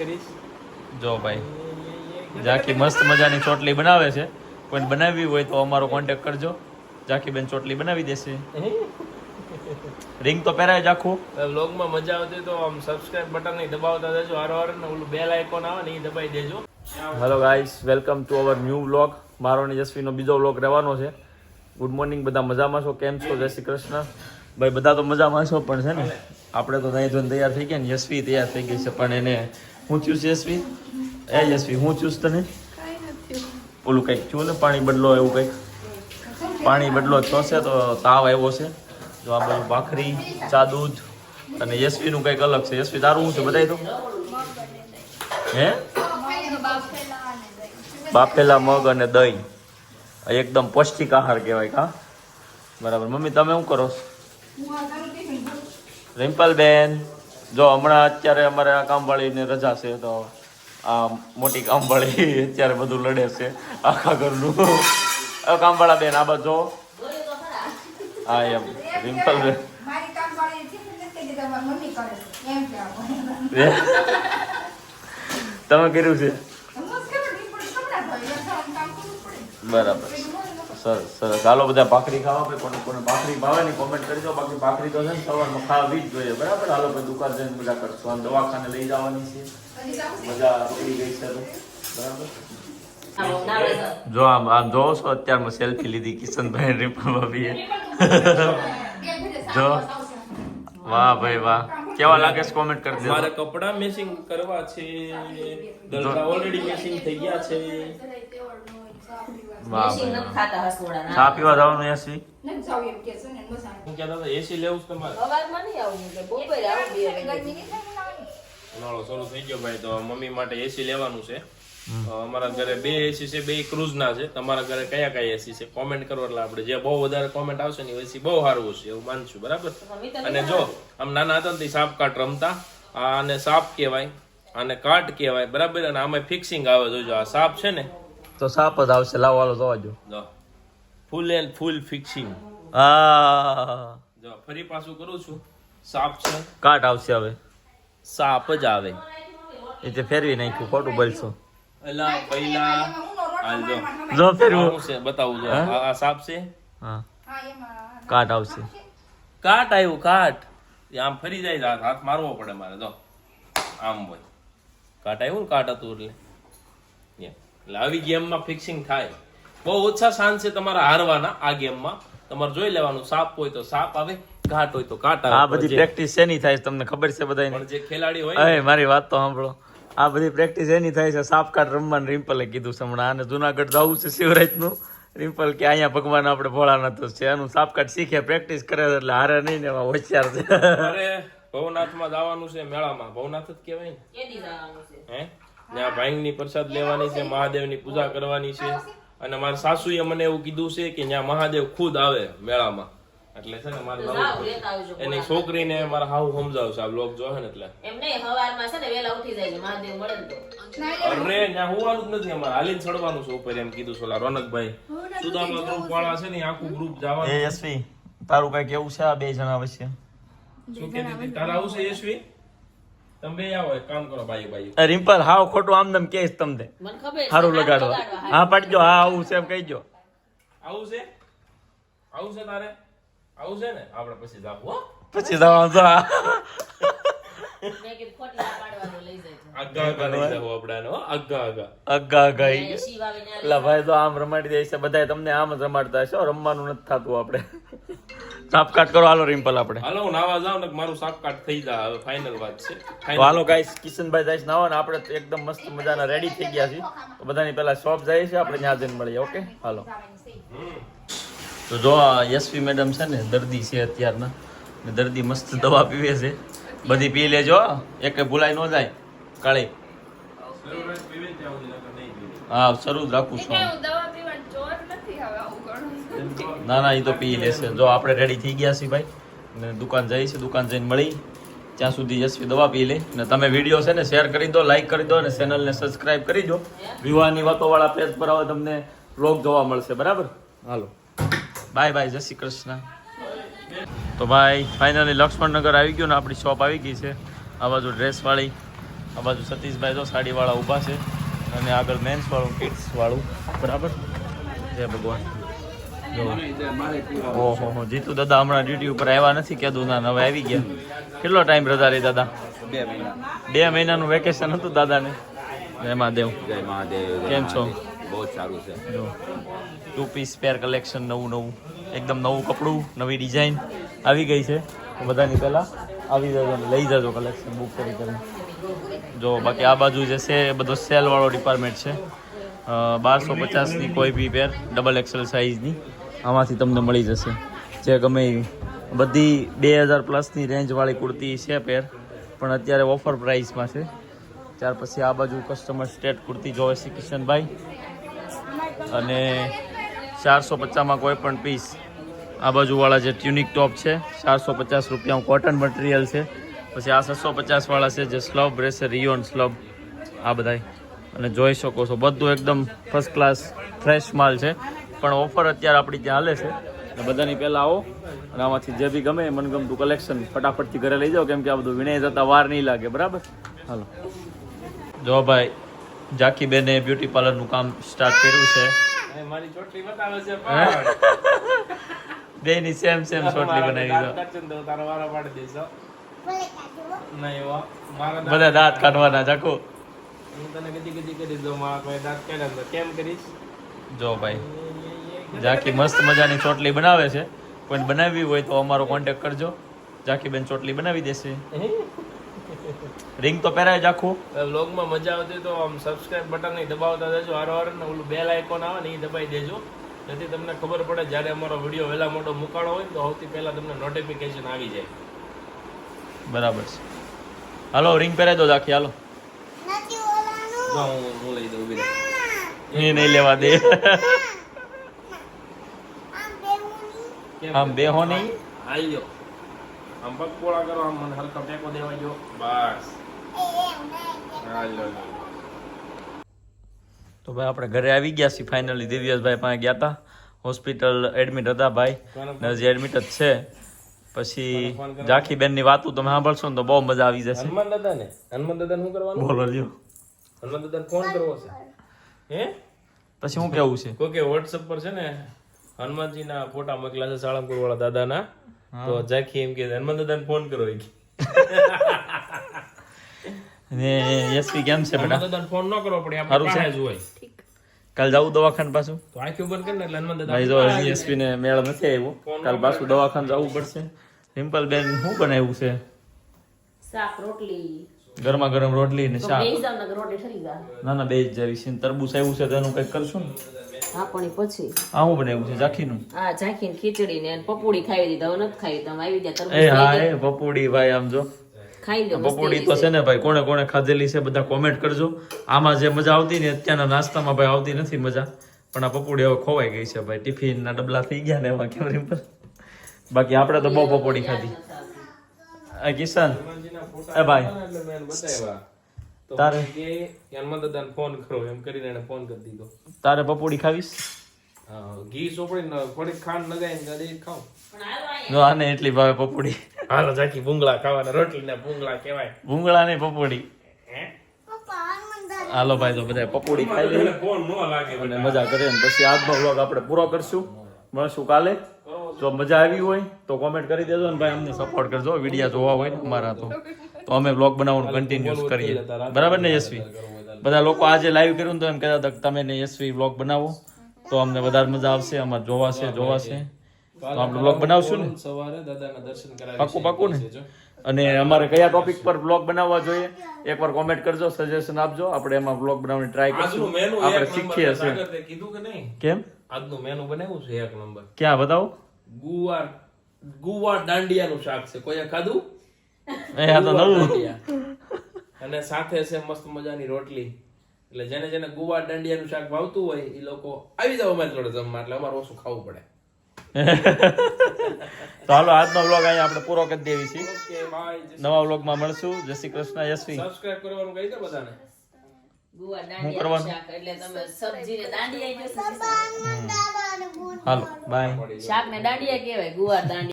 કરીશ? જો ભાઈ ઝાંખી મસ્ત મજાની ચોટલી બનાવે છે કોઈ બનાવવી હોય તો અમારો કોન્ટેક્ટ કરજો. ઝાંખી બેન ચોટલી બનાવી દેશે. રિંગ તો પહેરાય જાખું વ્લોગમાં મજા આવતી તો આમ સબસ્ક્રાઇબ બટન નહીં દબાવતા જજો હારો ને ઓલું બેલ આઇકોન આવે ને એ દબાઈ દેજો. Hello guys welcome to our new vlog મારો ને જસ્વીનો બીજો વ્લોગ રહેવાનો છે. ગુડ મોર્નિંગ બધા મજામાં છો? કેમ છો? જય શ્રી કૃષ્ણ. ભાઈ બધા તો મજામાં છો પણ છે ને આપણે તો નહીં જોઈને તૈયાર થઈ ગયા ને યશવી તૈયાર થઈ ગઈ છે પણ એને હું થયું યશવી? એ યશવી હું થયું તને? ઓલું કંઈક થયું ને પાણી બદલો એવું કંઈક? પાણી બદલો થશે તો તાવ આવ્યો છે. જો આ બધું ભાખરી ચા દૂધ અને યશવીનું કંઈક અલગ છે. યશવી તારું શું છે બધા તો? હે? બાફેલા મગ અને દહીં. એકદમ પૌષ્ટિક આહાર કહેવાય કા બરાબર. મમ્મી તમે શું કરો છો? રિમ્પલબેન. જો હમણાં અત્યારે અમારે આ કામવાળીને રજા છે તો આ મોટી કામવાળી અત્યારે બધું લડે છે આખા ઘરનું. કામવાળા બેન આ બાજુ હા એમ. રિમ્પલબેન મારી કામ વાળી છે ને નથી કીધું મારી મમ્મી કરે છે. એમ કહેવાનું તમે કર્યું છે? બરાબર. સરસ સરસ હાલો બધા ભાખરી ખાવા ભાઈ, કોને કોને ભાખરી ભાવે ને કોમેન્ટ કરી દો. બાકી ભાખરી તો છે ને સવારમાં ખાવી જ જોઈએ. બરાબર? હાલો ભાઈ, દુકાન જઈને મજા કરશું. અને દવાખાને લઈ જવાની છે. મજા પડી ગઈ છે બરાબર? જો આમ આમ જોવો છો, અત્યારમાં સેલ્ફી લીધી કિશનભાઈ રીપા ભાભીએ. જો. વાહ ભાઈ, વાહ. કેવા લાગે છે કોમેન્ટ કરી દેજો. મારે કપડા મેચિંગ કરવા છે. દરજા ઓલરેડી મેચિંગ થઈ ગયા છે. ચા પીવા જવાનું હું કહેતા હતા એસી લેવું તમારે? ઉનાળો શરૂ થઈ ગયો ભાઈ તો મમ્મી માટે એસી લેવાનું છે. અમારા ઘરે બે એસી છે બે ક્રુઝ ના છે. તમારા ઘરે કયા કયા એસી છે? કોમેન્ટ કરો એટલે આપણે જે બહુ વધારે કોમેન્ટ આવશે ને એસી બહુ સારું હશે એવું માનશું બરાબર? અને જો આમ નાના હતા ને સાપ કાટ રમતા આ આને સાપ કહેવાય આને કાટ કહેવાય બરાબર? અને આમાં ફિક્સિંગ આવે જોજો આ સાપ છે ને તો સાપ જ આવશે. લાવવાનો જોવા જો. ફૂલ એન્ડ ફૂલ ફિક્સિંગ આ જો ફરી પાછું કરું છું. સાપ છે. કાટ આવશે હવે. સાપ જ આવે. એ તે ફેરવી નાખ્યું ખોટું બોલશો. એલા પહેલા હાલ જો. જો ફેરવું. છે બતાવું જો. આ સાપ છે? હા. હા કાટ આવશે. કાટ આવ્યું કાટ. એ આમ ફરી જાય હાથ હાથ મારવો પડે મારે જો. આમ હોય. કાટ આવ્યું ને કાટ હતું એટલે. એટલે આવી ગેમમાં ફિક્સિંગ થાય. બહુ ઓછા શાંત છે તમારા હારવાના. આ ગેમમાં તમારે જોઈ લેવાનું. સાપ હોય તો સાપ આવે ઘાટ હોય તો કાટ આ બધી પ્રેક્ટિસ શેની થાય છે તમને ખબર છે બધાને પણ જે ખેલાડી હોય ને, મારી વાત તો સાંભળો. આ બધી પ્રેક્ટિસ એની થાય છે? સાપ કાટ રમવાનું રિમ્પલે કીધું છે હમણાં. અને જુનાગઢ જવું છે શિવરાજનું. રિમ્પલ કે અહીંયા ભગવાન આપણે ભોળાનાથ છે. એનું સાપ કાટ શીખે પ્રેક્ટિસ કરે એટલે હારે નહીં ને એમાં હોશિયાર છે. અરે ભવનાથમાં જવાનું છે મેળામાં. ભવનાથ જ કહેવાય ને. કેદી જવાનું આ ત્યાં પ્રસાદ લેવાની છે મહાદેવની પૂજા કરવાની છે. અને મારા સાસુએ મને એવું કીધું છે કે ત્યાં મહાદેવ ખુદ આવે મેળામાં. એટલે છે ને મારે તો જવું જાઓ, પડે. લેતા આવજો એની છોકરીને મારા હાવ સમજાવશે. આ બ્લોગ જોહે ને એટલે. એમ હવારમાં છે ને વહેલા ઉઠી જાય છે મહાદેવ મળે તો. અરે ત્યાં હોવાનું જ નથી અમારે. હાલીને ચડવાનું છે ઉપર એમ કીધું સોલા રોનકભાઈ. સુદામા ગ્રુપ વાળા છે ને આખું ગ્રુપ એ યશવી તારું કઈ કેવું છે આ બે જણા વચ્ચે? શું કહેતી હતી? તારા આવશે યશવી? તમે આવો એક કામ કરો બાયું બાયું. રિમ્પલ હાવ ખોટું આમ તેમ કેસ તમને. મને ખબર છે સારું લગાડવા, હા પાડજો હા આવું છે એમ કહીજો. આવું છે? આવું છે તારે? આવું છે ને? આપણે પછી જાવ હો. પછી જાવ ભાઈ તો આમ રમાડી દે છે બધા તમને આમ જ રમાડતા હશો રમવાનું નથી થતું આપણે સાપ કાટ કરો હાલો રિમ્પલ આપણે. હાલો હું નાવા જાઉં ને મારું સાપકાટ થઈ જાય હવે ફાઇનલ વાત છે. તો. હાલો ગાઈસ કિશનભાઈ જાય નાવા ને આપણે એકદમ મસ્ત મજાના રેડી થઈ ગયા છીએ. તો બધાની પહેલા શોપ જાય છે આપણે ત્યાં જઈને મળીએ ઓકે હાલો. તો જો આ યશવી મેડમ છે ને દર્દી છે અત્યારના. ને દર્દી મસ્ત દવા પીવે છે. બધી પી લેજો એક ભૂલાઈ ન જાય. કાળી. હા શરૂ જ રાખું છું ના ના એ તો પી લેશે. જો આપણે રેડી થઈ ગયા છીએ ભાઈ, ને દુકાન જઈએ છીએ, દુકાન જઈને મળી, ત્યાં સુધી યશવી દવા પી લે. ને તમે વીડિયો છે ને શેર કરી દો લાઈક કરી દો, અને ચેનલને સબસ્ક્રાઇબ કરી દો. વિવાહની વાતોવાળા પેજ પર હવે તમને બ્લોગ જોવા મળશે, બરાબર? હાલો. બાય બાય જય શ્રી કૃષ્ણ. તો ભાઈ ફાઇનલી લક્ષ્મણનગર આવી ગયું ને, આપણી શોપ આવી ગઈ છે. આ બાજુ ડ્રેસવાળી આ બાજુ સતીશભાઈ જો સાડીવાળા ઊભા છે. અને આગળ મેન્સવાળું કિડ્સવાળું વાળું, બરાબર? જય ભગવાન. ઓહો જીતુ દાદા હમણાં ડ્યુટી ઉપર આવ્યા નથી કીધું ના હવે આવી ગયા. કેટલો ટાઈમ રજા રહી દાદા? બે મહિના. બે મહિનાનું વેકેશન હતું દાદાને? જય મહાદેવ. જય મહાદેવ કેમ છો? બહુ સારું છે. જો. ટુ પીસ પેર કલેક્શન નવું નવું. એકદમ નવું કપડું નવી ડિઝાઇન આવી ગઈ છે. બધાની પહેલાં આવી જજો લઈ જજો કલેક્શન બુક કરી કરીને. જો બાકી આ બાજુ જે છે એ બધો સેલવાળો ડિપાર્ટમેન્ટ છે. બારસો પચાસની કોઈ બી પેર ડબલ એક્સેલ સાઇઝની આમાંથી તમને મળી જશે. જે ગમે બધી બે હજાર પ્લસની રેન્જવાળી કુર્તી છે પેર પણ અત્યારે ઓફર પ્રાઇસમાં છે. ત્યાર પછી આ બાજુ કસ્ટમર સ્ટેટ કુર્તી જોવે છે કિશનભાઈ. અને ચારસો પચાસમાં કોઈ પણ પીસ આ બાજુવાળા જે ટ્યુનિક ટોપ છે, ચારસો પચાસ રૂપિયા કોટન મટીરિયલ છે. પછી આ છસો પચાસવાળા છે જે સ્લબ રહેશે રિયોન સ્લબ આ બધાય. અને જોઈ શકો છો, બધું એકદમ ફર્સ્ટ ક્લાસ ફ્રેશ માલ છે. પણ ઓફર અત્યારે આપણી ત્યાં હાલે છે. અને બધાની પહેલાં આવો અને આમાંથી જે બી ગમે એ મનગમતું કલેક્શન ફટાફટથી ઘરે લઈ જાઓ કેમ કે આ બધું વિનય જતા વાર નહીં લાગે. બરાબર? હાલો. જો ભાઈ જાકી બેને બ્યુટી પાર્લરનું કામ સ્ટાર્ટ કર્યું છે. મારી ચોટલી બતાવે છે પણ. બેની સેમ સેમ ચોટલી બનાવી દો ને તારો વારો પાડી બધા દાંત કાઢવાના જાકો. હું તને કદી કદી કરી દઉં મારા કોઈ દાંત કાઢ્યા કેમ કરીશ? જો ભાઈ જાકી મસ્ત મજાની ચોટલી બનાવે છે. કોઈ બનાવવી હોય તો અમારો કોન્ટેક્ટ કરજો. ઝાંખી બેન ચોટલી બનાવી દેશે. રિંગ તો પહેરાય જાખું વ્લોગમાં મજા આવતી હોય તો આમ સબસ્ક્રાઇબ બટન નહીં દબાવતા દેજો હારો હારો ને ઓલું બેલ આઇકોન આવે ને એ દબાઈ દેજો. જેથી તમને ખબર પડે જ્યારે અમારો વીડિયો વહેલા મોટો મુકાણો હોય તો સૌથી પહેલા તમને નોટિફિકેશન આવી જાય. બરાબર છે. હાલો રિંગ પહેરાઈ દો જાકી હાલો. જો હું હું લઈ દઉં એ નહીં લેવા દે કેમ આમ બેહો નહીં. આઈ ગયો. આમ પગ પોળા કરો આમ મને હલકા ટેકો દેવા જો. બસ. હા તો ભાઈ આપણે ઘરે આવી ગયા છીએ ફાઇનલી દિવ્યેશભાઈ પાસે ગયા હતા હોસ્પિટલ એડમિટ હતા ભાઈ. ને હજી એડમિટ જ છે. પછી જાખી બેનની વાતું તમે સાંભળશો ને તો બહુ મજા આવી જશે. હનુમાન દાદા ને હનુમાન દાદા શું કરવાનું? બોલો લ્યો. હનુમાન દાદા ફોન કરવો છે? હે? પછી શું કેવું છે? કોઈ કે વોટ્સઅપ પર છે ને હનુમાનજીના ફોટા મોકલા છે સાળંગપુર વાળા દાદાના. તો જાખી એમ કે હનુમાન દાદાને ફોન કરો એ. ને યશવી કેમ છે બેટા? દાદાને ફોન ન કરો પડે આપણે? પાસે જ હોય. કાલ જાવું દવાખાને પાછું? તો આંખી બંધ કરીને એટલે હનુમાન દાદા ભાઈ જો યશવી ને મેળ નથી આવ્યો. કાલ પાછું દવાખાને જવું પડશે. સિમ્પલ બેન શું બનાવ્યું છે? શાક રોટલી. ગરમા ગરમ રોટલી ને શાક. ને ના ના બે જ જેવી છે. તરબૂચ આવ્યું છે તો એનું કંઈક કરશું ને. હા પણ ઈ પછી. આવું બનાવ્યું છે? જાખીનું આ ઝાંખીને ખીચડી ને પપોડી ખાઈ દીધા હવે નથી ખાઈ. તમે આવી ગયા એ હા એ પપોડી ભાઈ આમ જો. ખાઈ લો પપોડી તો છે. ને ભાઈ કોણે કોણે ખાધેલી છે બધા કોમેન્ટ કરજો. આમાં જે મજા આવતી ને અત્યારના નાસ્તામાં ભાઈ આવતી નથી મજા. પણ આ પપોડી હવે ખોવાઈ ગઈ છે ભાઈ. ટિફિન ના ડબલા થઈ ગયા ને એમાં કેવરી પર બાકી આપણે તો બહુ પપોડી ખાધી. આ કિશન એ ભાઈ. તારે? કે હનુમાન દાદાને ફોન કરો એમ કરીને એને ફોન કરી દીધો. તારે પપોડી ખાવીશ? ઘી ચોપડી થોડીક ખાંડ લગાવીને ગાડી ખાવ આને એટલી ભાવે પપોડી હાલો જાકી ભૂંગળા ખાવાના રોટલી ને ભૂંગળા કહેવાય. ભૂંગળા ને પપોડી હે? હાલો ભાઈ તો બધા પપોડી ખાઈ લઈએ ફોન ન લાગે અને મજા કરીએ ને પછી આજનો વ્લોગ આપણે પૂરો કરશું. મળશું કાલે. જો મજા આવી હોય તો કોમેન્ટ કરી દેજો ને ભાઈ અમને સપોર્ટ કરજો. વિડીયા જોવા હોય ને અમારા તો. તો અમે વ્લોગ બનાવવાનું કન્ટિન્યુઅસ કરીએ. બરાબર ને યશવી? બધા લોકો આજે લાઈવ કર્યું તો એમ કહેતા હતા કે તમે ને યશવી વ્લોગ બનાવો. તો અમને વધારે મજા આવશે અમારે જોવા છે જોવા છે તો આપણે બ્લોગ બનાવશું ને? સવારે દાદાના દર્શન કરાવી પાકું પાકું ને? અને અમારે કયા ટોપિક પર વ્લોગ બનાવવા જોઈએ એકવાર કોમેન્ટ કરજો સજેશન આપજો. આપણે એમાં બ્લોગ બનાવવાની ટ્રાય કરશું. આપણે શીખીએ છીએ. કીધું કે નહીં? કેમ? આજનું મેનુ બનાવ્યું છે એક નંબર ક્યાં? બતાવો. ગુવાર ગુવાર દાંડિયાનું શાક છે. કોઈએ ખાધું? એ તો નવું. અને સાથે છે મસ્ત મજાની રોટલી. એટલે જેને જેને ગુવા દંડિયાનું શાક ભાવતું હોય એ લોકો આવી જાવ અમારી જોડે જમવા એટલે અમારે ઓછું ખાવું પડે. તો હાલો આજનો વ્લોગ અહીંયા આપણે પૂરો કરી દેવી છીએ નવા વ્લોગમાં મળશું. જય શ્રી કૃષ્ણ યશવી. સબસ્ક્રાઇબ કરવાનું કહી દે બધાને. હું કરવાનું? એટલે તમે સબ્જી ને દાંડિયા કહેશો. હાલો બાય. શાક દાંડિયા કહેવાય ગુવા દાંડિયા.